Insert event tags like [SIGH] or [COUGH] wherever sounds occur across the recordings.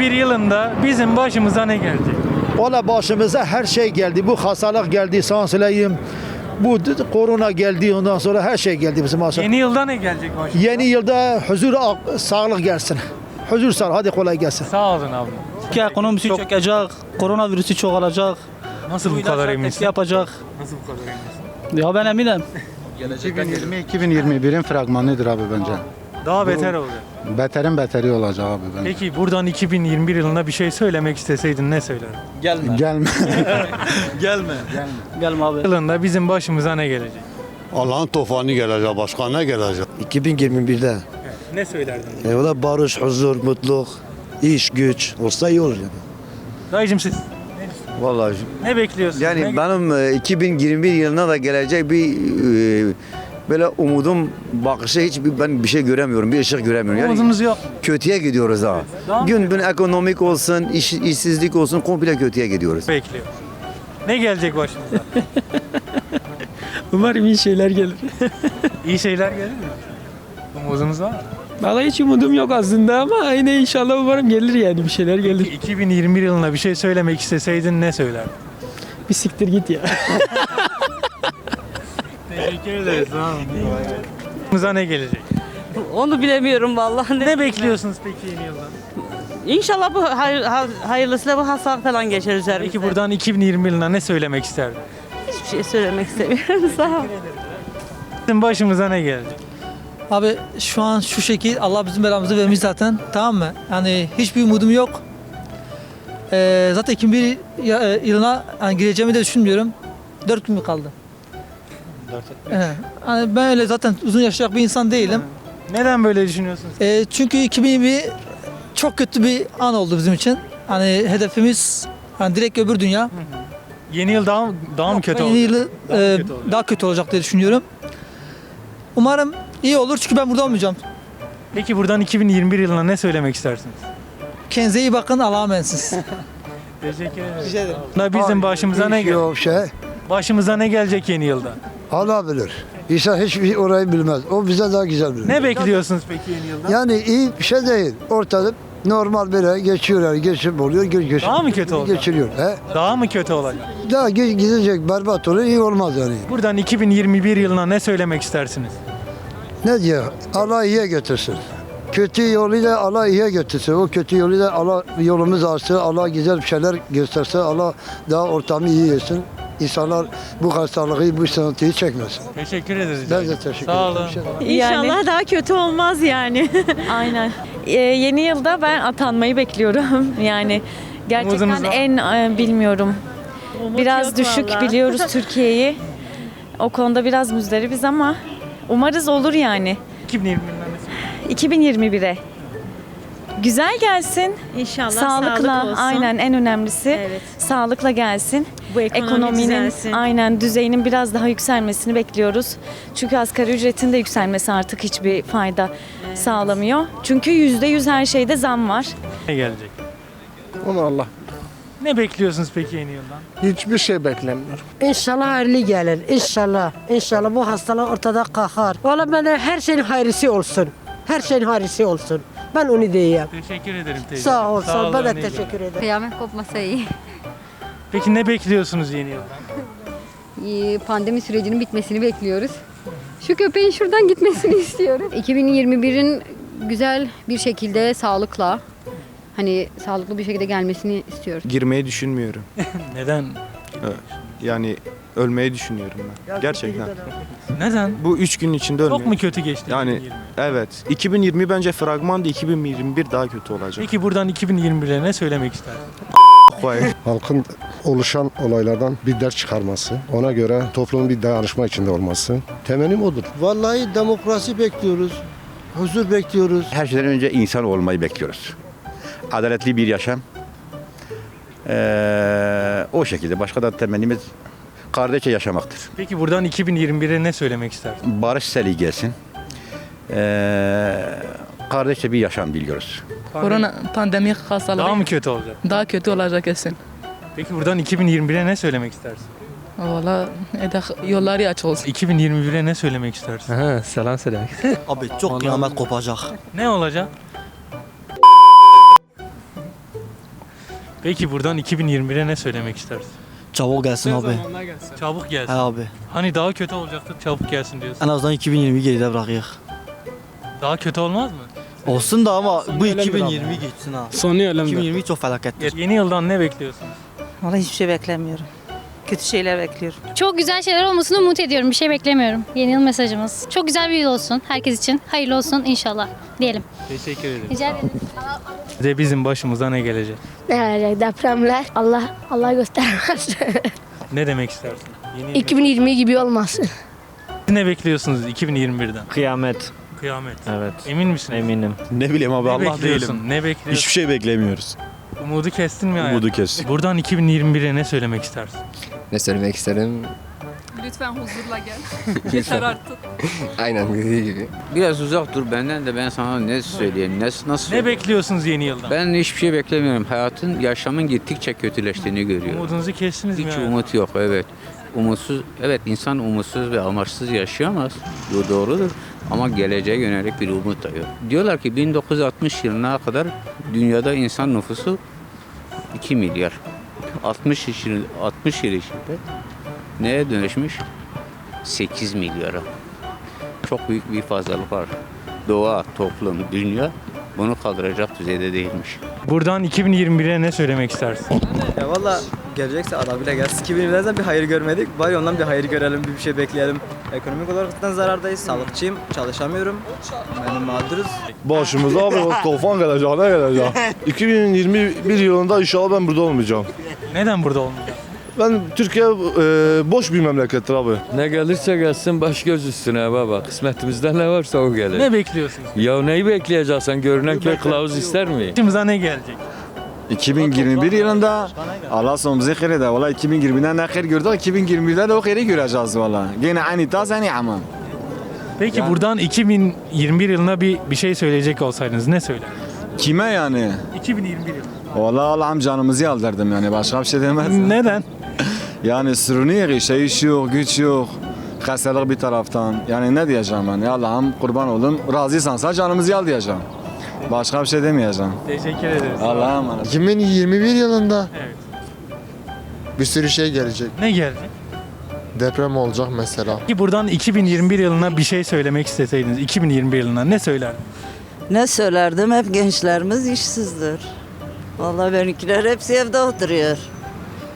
2021 yılında bizim başımıza ne gelecek? Valla başımıza her şey geldi. Bu hastalık geldi, sana söyleyeyim. Bu korona geldi, ondan sonra her şey geldi bizim başımıza. Yeni yılda ne gelecek başımıza? Yeni yılda huzur, sağlık gelsin. Huzur sağlık, hadi kolay gelsin. Sağ olun abla. Ülke ekonomisi çökecek, koronavirüsü çoğalacak. Nasıl bu kadar eminsin? yapacak. Nasıl bu kadar eminsin? Ya ben eminim. 2020-2021'in fragmanıdır abi bence. Daha beter olacak. Beterin beteri olacak abi bence. Peki buradan 2021 yılında bir şey söylemek isteseydin ne söylerdin? [LAUGHS] Gelme. Gelme. Gelme. Gelme abi. Yılında bizim başımıza ne gelecek? Allah'ın tufanı gelecek, başka ne gelecek? 2021'de. Ne söylerdin? E, o da barış, huzur, mutluluk, iş, güç olsa iyi olur yani. Dayıcım siz Vallahi ne bekliyorsunuz? yani Ne- benim e, 2021 yılına da gelecek bir e, böyle umudum bakışı hiç bir- ben bir şey göremiyorum, bir ışık göremiyorum. Yani Umudumuz yok. kötüye gidiyoruz ha. Daha mı Gün gün ekonomik olsun, iş, işsizlik olsun komple kötüye gidiyoruz. Bekliyor. Ne gelecek başımıza? [LAUGHS] Umarım iyi şeyler gelir. [LAUGHS] İyi şeyler gelir mi? Umudumuz var mı? Vallahi hiç umudum yok aslında ama yine inşallah umarım gelir yani bir şeyler gelir. 2021 yılında bir şey söylemek isteseydin ne söylerdin? Bir siktir git ya. [LAUGHS] Teşekkür ederiz. Sağ olun. Ne gelecek? Onu bilemiyorum vallahi. Ne bekliyorsunuz peki yeni yıldan? İnşallah bu hayır, ha- hayırlısıyla bu hastalık falan geçer üzerimizde. Peki buradan 2020 yılına ne söylemek isterdin? hiçbir şey söylemek istemiyorum. [LAUGHS] Sağ ol. Bizim başımıza ne gelecek? Abi şu an şu şekil Allah bizim belamızı vermiş zaten. Tamam mı? Yani hiçbir umudum yok. Ee, zaten 2001 ya- e, yılına yani gireceğimi de düşünmüyorum. 4 gün mü kaldı? 4 yani ben öyle zaten uzun yaşayacak bir insan değilim. Neden böyle düşünüyorsunuz? Ee, çünkü 2020 çok kötü bir an oldu bizim için. Hani hedefimiz hani direkt öbür dünya. Yeni yıl daha, daha mı kötü Yeni olacak? yılı Daha mı e, kötü olacak? daha kötü olacak diye düşünüyorum. Umarım iyi olur çünkü ben burada olmayacağım. Peki buradan 2021 yılına ne söylemek istersiniz? Kendinize iyi bakın Allah'a emanetsiniz. [LAUGHS] Teşekkür ederim. Da bizim başımıza ne gelecek? Yok şey, Başımıza ne gelecek yeni yılda? Allah bilir. İnsan hiçbir orayı bilmez. O bize daha güzel bilir. Ne bekliyorsunuz peki yeni yılda? Yani iyi bir şey değil. Ortada normal böyle geçiyor yani geçim oluyor. Geç, geç, Daha mı kötü olacak? Geçiriyor. He? Daha mı kötü olacak? Daha ge- gidecek berbat olur iyi olmaz yani. Buradan 2021 yılına ne söylemek istersiniz? Ne diyor? Allah iyiye götürsün. Kötü yolu da Allah iyiye götürsün. O kötü yolu da Allah yolumuz açsın. Allah güzel bir şeyler göstersin. Allah daha ortamı iyi etsin. İnsanlar bu hastalığı, bu sıkıntıyı çekmesin. Teşekkür ederiz. Ben de teşekkür Sağ olun. Bir şey daha- İnşallah daha kötü olmaz yani. [LAUGHS] Aynen. Ee, yeni yılda ben atanmayı bekliyorum. [LAUGHS] Yani gerçekten Umudunuz var en e, bilmiyorum. biraz yok düşük vallahi. biliyoruz [LAUGHS] Türkiye'yi. O konuda biraz müzdaribiz ama umarız olur yani. 2020 yılına ne söylemek 2021'e. Güzel gelsin. İnşallah Sağlıkla sağlık olsun. aynen en önemlisi. Evet. Sağlıkla gelsin. Bu ekonomi Ekonominin düzelsin. aynen düzeyinin biraz daha yükselmesini bekliyoruz. Çünkü asgari ücretin de yükselmesi artık hiçbir fayda sağlamıyor. Çünkü yüzde yüz her şeyde zam var. ne gelecek? Onu Allah. Ne bekliyorsunuz peki yeni yıldan? Hiçbir şey beklemiyorum. İnşallah hayırlı gelir. İnşallah. İnşallah bu hastalık ortada kalkar. Valla ben de her şeyin hayırlısı olsun. Her şeyin hayırlısı olsun. Ben onu diyeyim. Teşekkür ederim teyze. Sağ ol, sağ ol. Ben de teşekkür ederim. Kıyamet kopmasa iyi. Peki ne bekliyorsunuz yeni yıldan? İyi, Pandemi sürecinin bitmesini bekliyoruz. Şu köpeğin şuradan gitmesini [LAUGHS] istiyorum. 2021'in güzel bir şekilde sağlıkla hani sağlıklı bir şekilde gelmesini istiyoruz. Girmeyi düşünmüyorum. [LAUGHS] Neden? Yani ölmeyi düşünüyorum ben. Gerçekten. Neden? Bu üç gün içinde Çok mu kötü geçti? Yani 2020? evet. 2020 bence fragmandı. 2021 daha kötü olacak. Peki buradan 2021'e ne söylemek istersin? [LAUGHS] Halkın oluşan olaylardan bir ders çıkarması, ona göre toplumun bir dayanışma içinde olması. Temennim odur. Vallahi demokrasi bekliyoruz. Huzur bekliyoruz. Her şeyden önce insan olmayı bekliyoruz. Adaletli bir yaşam. Ee, o şekilde. Başka da temennimiz kardeşçe yaşamaktır. Peki buradan 2021'e ne söylemek istersin? Barış seli gelsin. Ee, kardeşçe bir yaşam diliyoruz. Korona pandemi hastalığı Daha mı kötü olacak? daha kötü olacak kesin. Peki buradan 2021'e ne söylemek istersin? Valla yolları aç olsun. 2021'e ne söylemek istersin? Ha, selam söylemek. [LAUGHS] Abi çok kıyamet kopacak. Ne olacak? Peki buradan 2021'e ne söylemek istersin? Çabuk gelsin abi. Çabuk gelsin. He abi. Hani daha kötü olacaktı çabuk gelsin diyorsun. En azından 2020 geride bırakıyık. Daha kötü olmaz mı? Olsun da ama bu öyle bir 2020 geçsin ha. Sonu önemli. 2020 çok felakettir. Yeni yıldan ne bekliyorsunuz? Vallahi hiçbir şey beklemiyorum. Kötü şeyler bekliyorum. Çok güzel şeyler olmasını umut ediyorum. Bir şey beklemiyorum. Yeni yıl mesajımız. Çok güzel bir yıl olsun herkes için. Hayırlı olsun inşallah diyelim. Teşekkür ederim. Rica ederim. Size bizim başımıza ne gelecek? Ne gelecek depremler? Allah Allah göstermez. [LAUGHS] Ne demek istersin? Yeni yıl 2020 gibi olmasın. ne bekliyorsunuz 2021'den? Kıyamet. Kıyamet. Evet. Emin misin? Eminim. Ne bileyim abi Ne Allah bekliyorsun? değilim. Ne bekliyorsun? Hiçbir şey beklemiyoruz. Umudu kestin mi? Umudu kestik. Buradan 2021'e ne söylemek istersin? Ne söylemek isterim? Lütfen huzurla gel. [LAUGHS] Yeter artık. Aynen dediği gibi. Biraz uzak dur benden de ben sana ne söyleyeyim, ne, nasıl Ne bekliyorsunuz yeni yıldan? Ben hiçbir şey beklemiyorum. Hayatın, yaşamın gittikçe kötüleştiğini görüyorum. Umudunuzu kestiniz mi? Hiç umut yok evet. Umutsuz, evet insan umutsuz ve amaçsız yaşayamaz. Bu doğrudur. Ama geleceğe yönelik bir umut da yok. Diyorlar ki 1960 yılına kadar dünyada insan nüfusu 2 milyar. 60 yıl, 60 yıl içinde neye dönüşmüş? 8 milyara. Çok büyük bir fazlalık var. Doğa, toplum, dünya bunu kaldıracak düzeyde değilmiş. Buradan 2021'e ne söylemek istersin? Ya valla gelecekse bile gelsin. 2020'den bir hayır görmedik. Bari ondan bir hayır görelim, bir şey bekleyelim. Ekonomik olarak zaten zarardayız. Sağlıkçıyım, çalışamıyorum. Benim mağduruz. Başımıza abi o tufan gelecek ne gelecek. [LAUGHS] 2021 yılında inşallah ben burada olmayacağım. Neden burada olmayacak? Ben Türkiye e, boş bir memlekettir abi. Ne gelirse gelsin baş göz üstüne baba. Kısmetimizde ne varsa o gelir. Ne bekliyorsunuz? Ya neyi bekleyeceksin? Görünen köy kılavuz ister mi? Başımıza ne gelecek? 2021 yılında Allah sonumuzu hayır eder. Valla 2020'den ne hayır gördük, 2021'de de o hayırı göreceğiz valla. Gene aynı taz aynı ama. Peki buradan 2021 yılına bir bir şey söyleyecek olsaydınız ne söyler? Kime yani? 2021 yılı. Valla Allah'ım canımızı yaldırdım yani başka bir şey demez. Neden? [LAUGHS] Yani sürünüyor, şey iş yok, güç yok. Hastalık bir taraftan. Yani ne diyeceğim ben? Ya Allah'ım kurban olun. Razıysansa canımızı al diyeceğim. Başka bir şey demeyeceğim. Teşekkür ederiz. Allah'a emanet. 2021 yılında Evet. bir sürü şey gelecek. Ne gelecek? Deprem olacak mesela. Peki buradan 2021 yılına bir şey söylemek isteseydiniz 2021 yılına ne söylerdiniz? Ne söylerdim? Hep gençlerimiz işsizdir. Vallahi benimkiler hepsi evde oturuyor.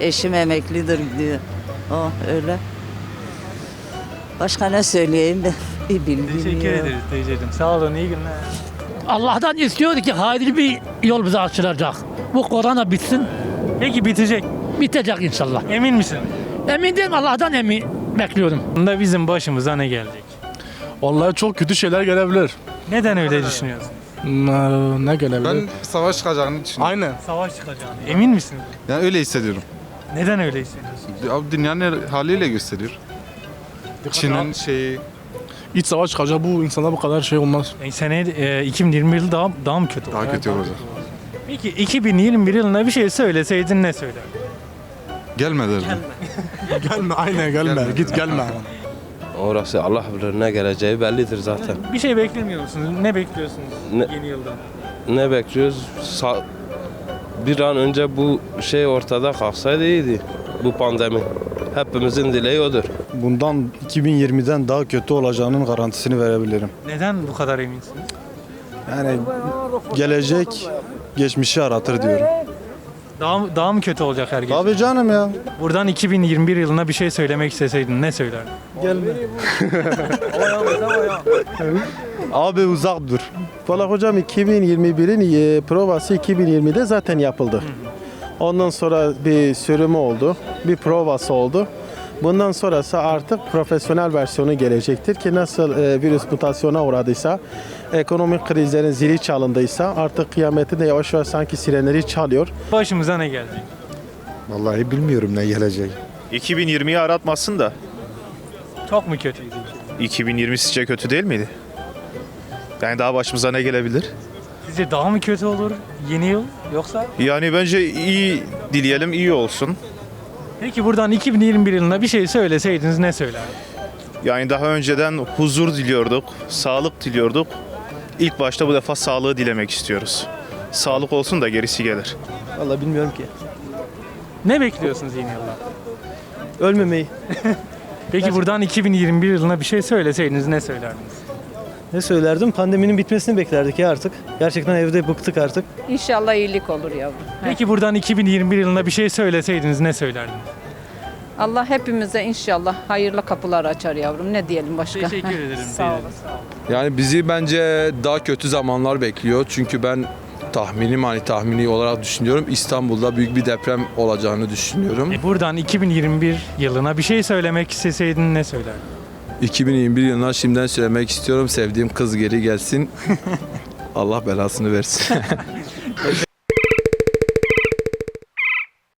Eşim emeklidir diyor. Oh öyle. Başka ne söyleyeyim de [LAUGHS] bir bilgim Teşekkür ederiz teyzeciğim. Sağ olun iyi günler. Allah'tan istiyordu ki hayırlı bir yol bize açılacak. Bu korona bitsin, Peki bitecek. bitecek inşallah. Emin misin? Emin değilim Allah'tan emin bekliyorum. Bunda bizim başımıza ne gelecek? Vallahi çok kötü şeyler gelebilir. Neden öyle düşünüyorsun? Ne gelebilir? Ben savaş çıkacağını düşünüyorum. Aynen. Savaş çıkacağını. Emin misin? Yani öyle hissediyorum. Neden öyle hissediyorsun? Abi dünyanın haliyle gösteriyor. Çin'in şeyi İç savaş çıkacak bu insana bu kadar şey olmaz. E, sene e, 2021 yıl daha, daha mı kötü olur? daha kötü olacak. Peki 2021 yılında bir şey söyleseydin ne söylerdin? Gelme derdim. gelme [LAUGHS] aynen gelme. Git gelme. Orası Allah bilir ne geleceği bellidir zaten. Bir şey beklemiyor musunuz? Ne bekliyorsunuz Ne- yeni yıldan? Ne bekliyoruz? Sa- bir an önce bu şey ortada kalksaydı iyiydi. Bu pandemi. Hepimizin dileği odur. Bundan 2020'den daha kötü olacağının garantisini verebilirim. Neden bu kadar eminsiniz? Yani gelecek geçmişi aratır diyorum. Daha, mı- daha mı kötü olacak her gece? Tabii canım ya. Buradan 2021 yılına bir şey söylemek isteseydin ne söylerdin? Abi uzak dur. Valla hocam 2021'in e, provası 2020'de zaten yapıldı. Ondan sonra bir sürümü oldu. Bir provası oldu. Bundan sonrası artık profesyonel versiyonu gelecektir ki nasıl e, virüs mutasyona uğradıysa, ekonomik krizlerin zili çalındıysa artık kıyametin de yavaş yavaş sanki sirenleri çalıyor. Başımıza ne gelecek? Vallahi bilmiyorum ne gelecek. 2020'yi aratmasın da Çok mu kötüydü? 2020 sizce kötü değil miydi? Yani daha başımıza ne gelebilir? Sizce daha mı kötü olur yeni yıl yoksa? Yani bence iyi dileyelim iyi olsun. Peki buradan 2021 yılına bir şey söyleseydiniz ne söylerdiniz? Yani daha önceden huzur diliyorduk, sağlık diliyorduk. İlk başta bu defa sağlığı dilemek istiyoruz. Sağlık olsun da gerisi gelir. Vallahi bilmiyorum ki. Ne bekliyorsunuz yeni yılda? Ölmemeyi. [LAUGHS] Peki buradan 2021 yılına bir şey söyleseydiniz ne söylerdiniz? Ne söylerdim? Pandeminin bitmesini beklerdik ya artık. Gerçekten evde bıktık artık. İnşallah iyilik olur yavrum. Peki buradan 2021 yılına bir şey söyleseydiniz ne söylerdiniz? Allah hepimize inşallah hayırlı kapılar açar yavrum. Ne diyelim başka? Teşekkür ederim Sağ olun. Yani bizi bence daha kötü zamanlar bekliyor. Çünkü ben tahminim hani tahmini olarak düşünüyorum. İstanbul'da büyük bir deprem olacağını düşünüyorum. E buradan 2021 yılına bir şey söylemek isteseydin ne söylerdin? 2021 yılına şimdiden söylemek istiyorum. Sevdiğim kız geri gelsin. [LAUGHS] Allah belasını versin. [LAUGHS]